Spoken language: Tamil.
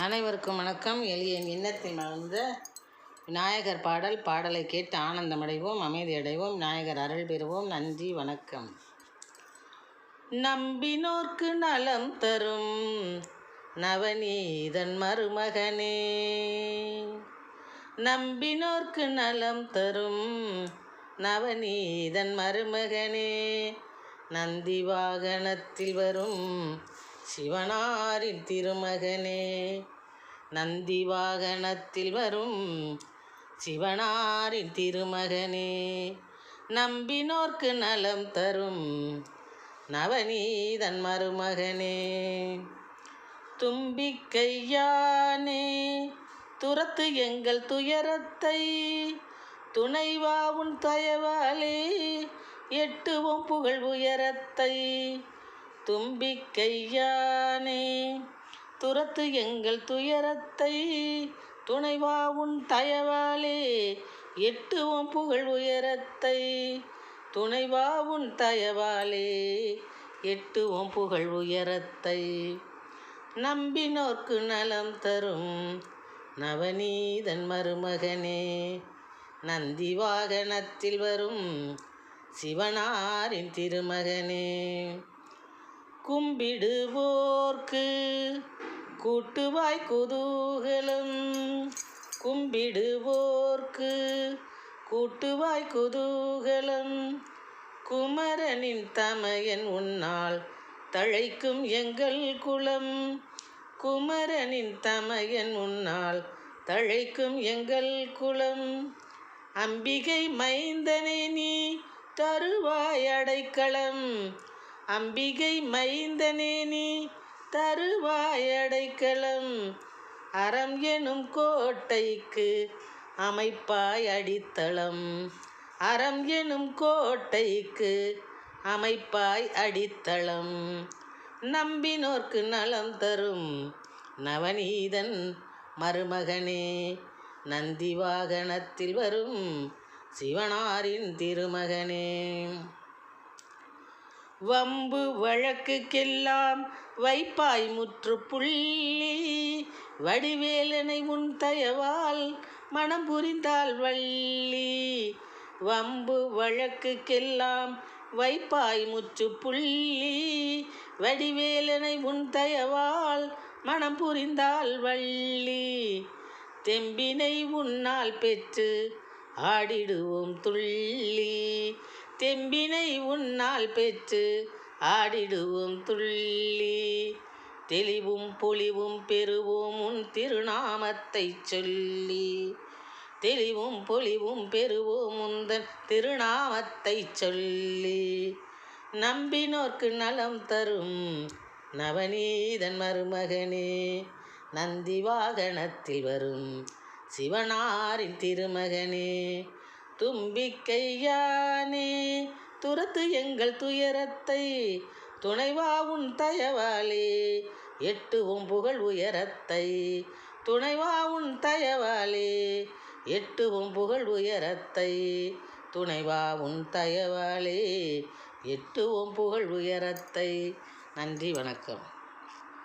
அனைவருக்கும் வணக்கம். எளியன் இன்னத்தில் மலர்ந்த விநாயகர் பாடல். பாடலை கேட்டு ஆனந்தமடைவோம் அமைதி அடைவோம் விநாயகர் அருள் பெறுவோம். நன்றி வணக்கம். நம்பினோர்க்கு நலம் தரும் நவநீதன் மருமகனே. நம்பினோர்க்கு நலம் தரும் நவநீதன் மருமகனே. நந்தி வாகனத்தில் வரும் சிவனாரின் திருமகனே நந்தி வாகனத்தில் வரும் சிவனாரின் திருமகனே நம்பினோர்க்கு நலம் தரும் நவநீதன் மருமகனே. தும்பிக்கையானே துரத்து எங்கள் துயரத்தை துணைவா தயவாலே எட்டுவோம் புகழ் உயரத்தை. தும்பிக்கையானே. துரத்து எங்கள் துயரத்தை துணைவா உன் தயவாலே எட்டுவோம் புகழ் உயரத்தை துணைவா உன் தயவாலே எட்டுவோம் புகழ் உயரத்தை. நம்பினோர்க்கு நலம் தரும் நவநீதன் மருமகனே. நந்தி வாகனத்தில் வரும் சிவனாரின் திருமகனே. கும்பிடுவோர்க்கு கூட்டுவாய் குதூகலம். கும்பிடுவோர்க்கு கூட்டுவாய் குதூகலம். குமரனின் தமையன் உன்னால் தழைக்கும் எங்கள் குலம். குமரனின் தமையன் உன்னால் தழைக்கும் எங்கள் குலம். அம்பிகை மைந்தனே நீ தருவாய் அடைக்கலம். அம்பிகை மைந்தனே நீ தருவாய் அடைக்கலம் அறம் எனும் கோட்டைக்கு அமைப்பாய் அடித்தளம். அறம் எனும் கோட்டைக்கு அமைப்பாய் அடித்தளம். நம்பினோர்க்கு நலம் தரும் நவநீதன் மருமகனே நந்தி வாகனத்தில் வரும் சிவனாரின் திருமகனே. வம்பு வழக்குக்கெல்லாம் வைப்பாய் முற்றுப்புள்ளி. வடிவேலனை உன் தயவால் மனம் புரிந்தால் வள்ளி. வம்பு வழக்குக்கெல்லாம் வைப்பாய் முற்றுப்புள்ளி. வடிவேலனை உன் தயவால் மனம் புரிந்தால் வள்ளி. தெம்பினை உன்னால் பெற்று ஆடிடுவோம் துள்ளி. தெம்பினை உன்னால் பெற்று ஆடிடுவோம் துள்ளி. தெளிவும் பொலிவும் பெறுவோம் உன் திருநாமத்தை சொல்லி. தெளிவும் பொலிவும் பெறுவோம் உந்தன் திருநாமத்தை சொல்லி. நம்பினோர்க்கு நலம் தரும் நவநீதன் மருமகனே நந்தி வாகனத்தில் வரும் சிவனாரின் திருமகனே. தும்பிக்கையானே துரத்து எங்கள் துயரத்தை. துணைவா உன் தயவாலே எட்டு புகழ் உயரத்தை. துணைவா உன் தயவாலே எட்டு புகழ் உயரத்தை. துணைவா உன் தயவாலே எட்டுவோம் புகழ் உயரத்தை. நன்றி வணக்கம்.